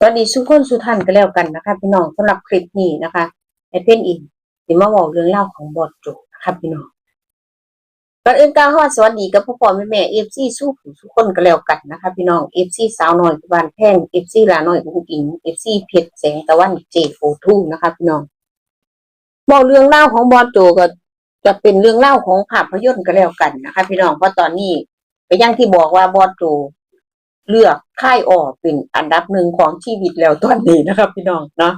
สวัสดีสุขคนสุท่านก็แล้วกันนะคะพี่น้องสำหรับคลิปนี้นะคะไอเพนอินสิมาบอกเรื่องเล่าของบอดโจนะคะพี่น้องก่อนอื่นก้าวเข้าสวัสดีกับพ่อพ่อแม่แม่เอฟซีสู้ผู้สุขคนก็แล้วกันนะคะพี่น้องเอฟซีสาวน้อยบานแพงเอฟซีลาน้อยกุ้งอิงเอฟซีเพชรแสงตะวันเจโฟทูนะคะพี่น้องบอกเรื่องเล่าของบอดโจก็จะเป็นเรื่องเล่าของภาพยนตร์ก็แล้วกันนะคะ พี่น้องเพราะตอนนี้ก็อยังที่บอกว่าบอดโจ เลือกค่ายออกเป็นอันดับหนึ่งของชีวิตแล้วตอนนี้นะครับพี่น้องเนาะ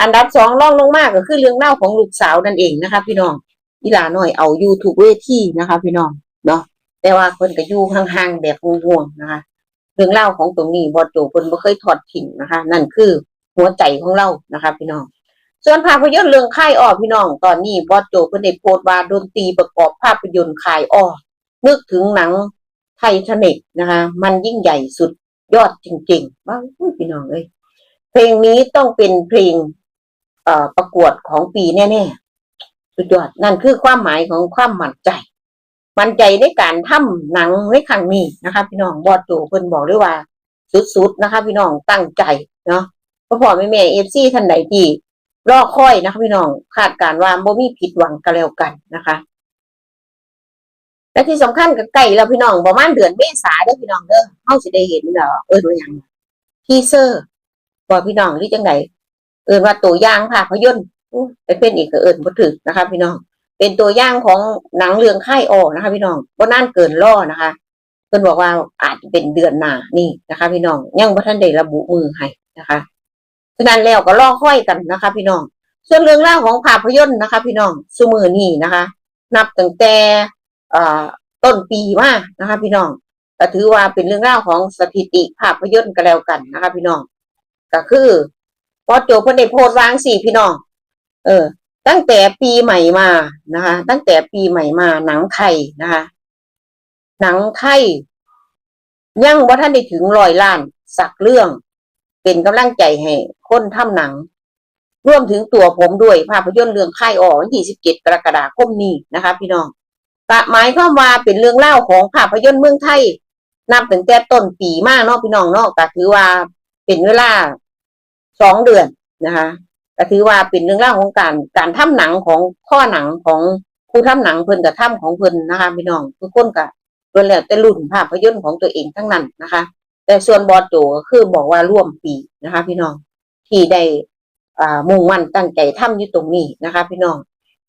อันดับสองรองลงมากก็คือเรื่องเล่าของลูกสาวนั่นเองนะคะพี่น้องอีหลาหน่อยเอาอยู่ทุกเวทีนะคะ พี่น้องเนาะแต่ว่าคนก็อยู่ห่างๆแบบห่วงๆนะคะ เรื่องเล่าของตรงนี้บอดโจเพิ่นบ่เคยถอดทิ้งนะคะ นั่นคือหัวใจของเรานะคะ พี่น้อง ส่วนภาพยนตร์เรื่องค่ายอ้อพี่น้อง ตอนนี้บอสโจเพิ่นได้โพสต์ว่าดนตรีประกอบภาพยนตร์ค่ายอ้อนึกถึงหนังไททานิกนะคะ มันยิ่งใหญ่สุด ยอดจริงๆว้าวพี่น้องเอ้ยเพลงนี้ต้องเป็นเพลงประกวดของปีแน่ๆสุดยอดนั่นคือความหมายของความมั่นใจ มั่นใจในการทำหนังในครั้งนี้นะคะ พี่น้องบอสโจเพิ่นบอกเลยว่า สุดๆนะคะ พี่น้องตั้งใจเนาะพ่อพ่อแม่แม่เอฟซีท่านใดที่รอคอยนะคะพี่น้องคาดการณ์ว่าบ่มีผิดหวังกันแล้วกันนะคะ และที่สำคัญก็ใกล้แล้วพี่น้องประมาณเดือนเมษาเด้อพี่น้องเด้อเฮาสิได้เห็นเด้อเอิ้นว่าหยังทีเซอร์บ่พี่น้องหรือจังไดเอินว่าตัวอย่างภาพยนตร์ไปเป็นอีกก็เอินบ่ถึกนะคะ พี่น้อง เป็นตัวอย่างของหนังเรื่องค่ายออกนะคะ พี่น้องบ่นานเกินรอนะคะเพิ่นบอกว่าอาจจะเป็นเดือนหน้านี่นะคะ พี่น้องยังบ่ทันได้ระบุมือให้นะคะฉะนั้นแล้วก็รอค่อยกันนะคะ พี่น้องส่วนเรื่องราวของภาพยนตร์นะคะ พี่น้องสุมือนี่นะคะ นับตั้งแต่ ต้นปีมานะคะ พี่น้องก็ถือว่าเป็นเรื่องราวของสถิติภาพยนตร์ก็แล้วกันนะคะ พี่น้องก็คือพอโจเพิ่นได้โพสต์วางสี่พี่น้อง เออ ตั้งแต่ปีใหม่มานะคะ ตั้งแต่ปีใหม่มาหนังไทยนะคะ หนังไทยยังว่าท่านได้ถึงร้อยล้านสักเรื่อง เป็นกำลังใจให้คนทำหนังรวมถึงตัวผมด้วยภาพยนตร์เรื่องค่ายออกวันที่17กรกฎาคมนี้นะคะ พี่น้อง กะหมายความว่าเป็นเรื่องเล่าของภาพยนตร์เมืองไทย นับตั้งแต่ต้นปีมากเนาะพี่น้องเนาะก็ถือว่าเป็นเวลาสองเดือนนะคะก็ถือว่าเป็นเรื่องเล่าของการการทำหนังของข้อหนังของผู้ทำหนังเพิ่นกับทำของเพิ่นนะคะพี่น้องทุกคนก็รวนแล้วแต่รุ่นภาพยนตร์ของตัวเองทั้งนั้นนะคะ แต่ส่วนบอโจก็คือบอกว่าร่วมปีนะคะ พี่น้องที่ได้อ่ามุ่งมั่นตั้งใจทำอยู่ตรงนี้นะคะ พี่น้อง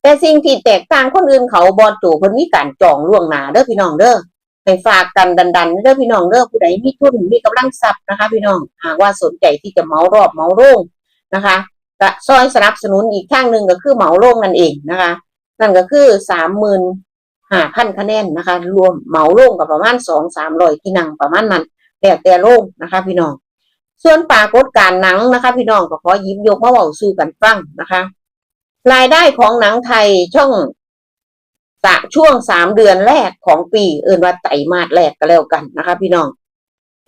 แต่สิ่งที่แตกต่างคนอื่นเขาบอสโจเพิ่นมีการจองล่วงหน้าเด้อพี่น้องเด้อให้ฝากกันดันๆเด้อพี่น้องเด้อผู้ใดมีทุนมีกำลังทรัพย์นะคะ พี่น้องหากว่าสนใจที่จะเมารอบเมาโรงนะคะก็ซอยสนับสนุนอีกข้างหนึ่งก็คือเหมาโรงนั่นเองนะคะ นั่นก็คือสามหมื่นห้าพันคะแนนนะคะ รวมเหมาโรงกับประมาณสองสามร้อยที่นั่งประมาณนั้นแต่แต่โลกนะคะ พี่น้อง ส่วนปรากฏการณ์หนังนะคะ พี่น้องก็ขอยิบยกมาเว้าสู่กันฟังนะคะ รายได้ของหนังไทยช่องสะช่วงสามเดือนแรกของปี เอินว่าไตรมาสแรกก็แล้วกันนะคะ พี่น้อง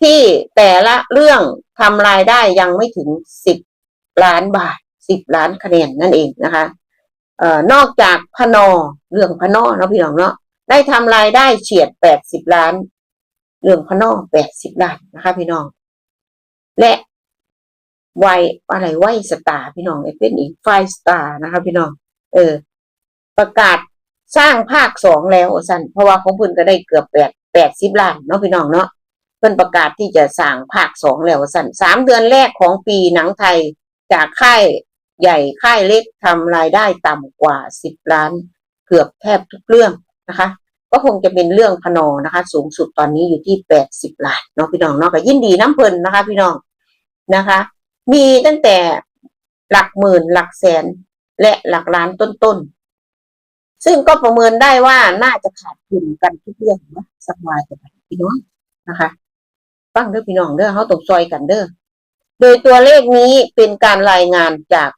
ที่แต่ละเรื่องทำรายได้ยังไม่ถึงสิบล้านบาทสิบล้านคะแนนนั่นเองนะคะเอ่อนอกจากพนอเรื่องพนอเนาะพี่น้องเนาะได้ทำรายได้เฉียดแปดสิบล้าน เรื่องพนอแปดสิบล้านนะคะ พี่น้อง และ ไวอะไรไวสตาร์พี่น้องไอ้เป็นอีกไฟสตาร์นะคะพี่น้อง เออ ประกาศสร้างภาคสองแล้วสันเพราะว่าของเพิ่นก็ได้เกือบแปดแปดสิบล้านเนาะพี่น้องเนาะเพิ่นประกาศที่จะสร้างภาคสองแล้วสันสามเดือนแรกของปีหนังไทยจากค่ายใหญ่ค่ายเล็กทำรายได้ต่ำกว่าสิบล้าน เกือบแทบทุกเรื่องนะคะ ก็คงจะเป็นเรื่องพนอนะคะ สูงสุดตอนนี้อยู่ที่แปดสิบล้านเนาะพี่น้องเนาะก็ยินดีน้ำเพลินนะคะ พี่น้องนะคะ มีตั้งแต่หลักหมื่นหลักแสน และหลักล้านต้นๆ ซึ่งก็ประเมินได้ว่าน่าจะขาดทุนกันทุกเรื่องนะสักวายจะไปพี่น้องนะคะฟังเด้อพี่น้องเด้อเขาตกซอยกันเด้อโดยตัวเลขนี้เป็นการรายงานจาก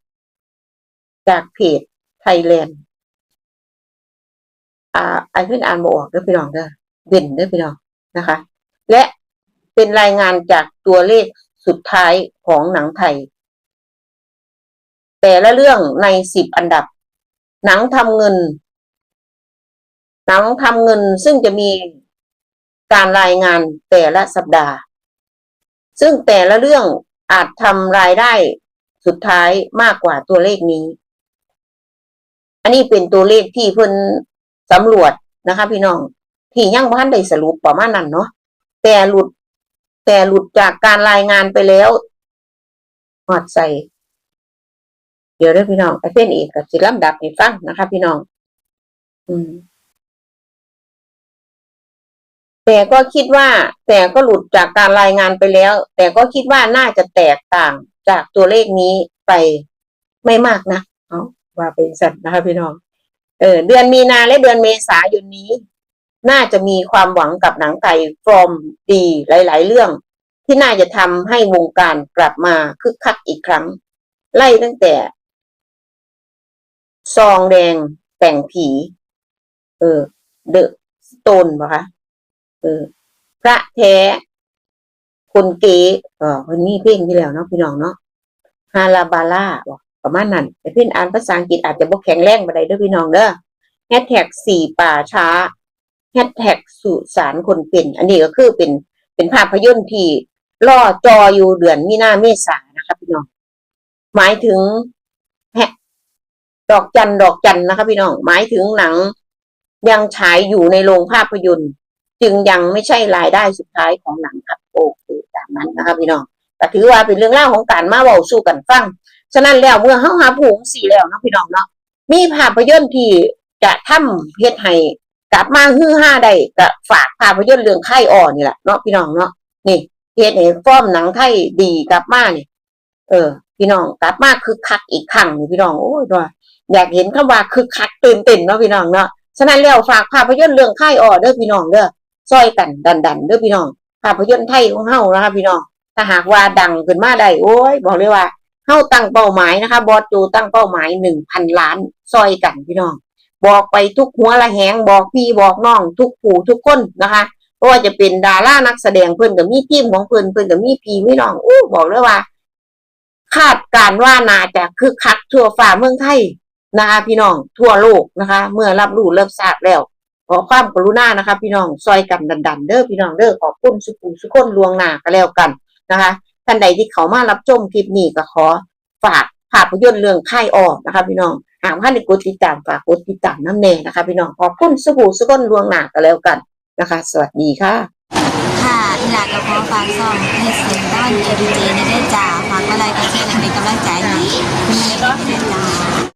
จากเพจไทยแลนด์อ่าไอันขึ้นอ่านบออกเด้อพี่น้องเด้อเว้นเด้อพี่น้องนะคะ และเป็นรายงานจากตัวเลข สุดท้ายของหนังไทย แต่ละเรื่องในสิบอันดับ หนังทำเงิน หนังทำเงินซึ่งจะมีการรายงานแต่ละสัปดาห์ ซึ่งแต่ละเรื่องอาจทำรายได้สุดท้ายมากกว่าตัวเลขนี้ อันนี้เป็นตัวเลขที่เพิ่นสำรวจนะคะ พี่น้อง ที่ยังบ้านได้สรุปประมาณนั้นเนาะแต่หลุด แต่หลุดจากการรายงานไปแล้วหอดใส่ เดี๋ยวเด้อพี่น้องไอเพื่อนอีกกับสิลำดับให้ฟังนะคะ พี่น้อง อืม แต่ก็คิดว่า แต่ก็หลุดจากการรายงานไปแล้ว แต่ก็คิดว่าน่าจะแตกต่างจากตัวเลขนี้ไปไม่มากนะเอาว่าเป็นสัตว์นะคะพี่น้อง เออ เดือนมีนาและเดือนเมษายนนี้ น่าจะมีความหวังกับหนังไทยฟอร์มดีหลาย ๆ เรื่อง ที่น่าจะทำให้วงการกลับมาคึกคักอีกครั้ง ไล่ตั้งแต่ ซองแดงแต่งผี เออ เดอะสโตนปะคะเออ พระแท้ คนเก๋เออคนนี้เพลงที่แล้วเนาะพี่น้องเนาะฮาลาบาล่าบอกประมาณนั้นแต่เพ่นอ่านภาษาอังกฤษอาจจะบ่แข็งแรงบันไดเด้อพี่น้องเด้อแฮชแท็กสี่ป่าช้า แฮชแท็กสุสานคนเป็น อันนี้ก็คือเป็นเป็นภาพยนตร์ที่ล่อจออยู่เดือนมีนาเมษานะคะพี่น้อง หมายถึงแฮดอกจันดอกจันนะคะพี่น้อง หมายถึงหนังยังฉายอยู่ในโรงภาพยนตร์ จึงยังไม่ใช่รายได้สุดท้ายของหนังครับโอเคตามนั้นนะคะพี่น้องแต่ถือว่าเป็นเรื่องเล่าของการมาเว้าสู่กันฟัง ฉะนั้นแล้วเมื่อเฮาหาผู้สี่แล้วเนาะพี่น้องเนาะมีภาพยนตร์ที่จะทำเฮ็ดให้ กลับมาฮือฮาได้ก็ฝากภาพยนตร์เรื่องไข่อ่อนนี่แหละเนาะพี่น้องเนาะนี่เฮ็ดให้ฟอร์มหนังไทยดีกลับมาเนี่ยเออ พี่น้องกลับมาคึกคักอีกครั้งนี่พี่น้องโอ้ยว่าอยากเห็นคำว่าคึกคักตื่นเต้นเนาะพี่น้องเนาะฉะนั้นแล้วฝากภาพยนตร์เรื่องไข่อ่อนเด้อพี่น้องเด้อซอยกันดันดันเด้อพี่น้องภาพยนตร์ไทยของเฮานะคะพี่น้องถ้าหากว่าดังขึ้นมาได้โอ้ยบอกเลยว่าเฮาตั้งเป้าหมายนะคะ บอสจูตั้งเป้าหมายหนึ่งพันล้านซอยกันพี่น้อง บอกไปทุกหัวละแหงบอกพี่บอกน้อง ทุกผู้ทุกคนนะคะเพราะว่าจะเป็นดารานักแสดงเพิ่อนกับมีทีมของเพิ่อนเพิ่อนกับมีพี่มีน้องอู้บอกเลยว่า คาดการณ์ว่าน่าจะคึกคักทั่วฟ้าเมืองไทยนะคะพี่น้องทั่วโลกนะคะ เมื่อรับรู้เริ่มทราบแล้วขอความกรุณานะคะ พี่น้องซอยกันดันๆเด้อพี่น้องเด้อขอบคุณสุขุมสุขคนลวงหนาก็แล้วกันนะคะท่านใดที่เขามารับชมคลิปนี้ก็ขอฝากภาพยนตร์เรื่องค่ายออกนะคะ พี่น้อง หากท่านได้กดติดตามฝากกดติดตามน้ำแน่นะคะ พี่น้องขอบคุณสุขุมสุขคนลวงหน้าก็แล้วกันนะคะ สวัสดีค่ะ ค่ะอีหลากระเพาะฝากซ่อมให้เสียงต้อนเอดีเจในได้จ่าฝากอะไรก็เช่นเป็นกำลังใจให้มีก็ได้จ่า